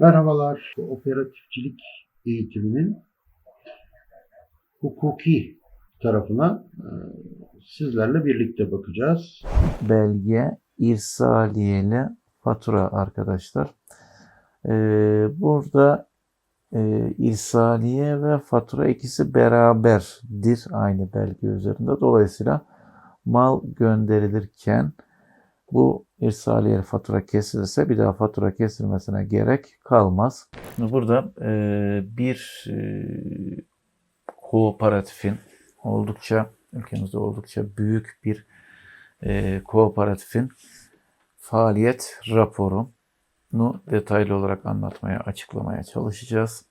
Merhabalar. Operatifçilik eğitiminin hukuki tarafına e, sizlerle birlikte bakacağız. belge irsaliyeli fatura arkadaşlar. Ee, burada e, irsaliye ve fatura ikisi beraberdir aynı belge üzerinde. Dolayısıyla mal gönderilirken bu irsaliyeli fatura kesilirse bir daha fatura kesilmesine gerek kalmaz. Şimdi burada e, bir e, kooperatifin oldukça ülkemizde oldukça büyük bir e, kooperatifin faaliyet raporunu detaylı olarak anlatmaya, açıklamaya çalışacağız.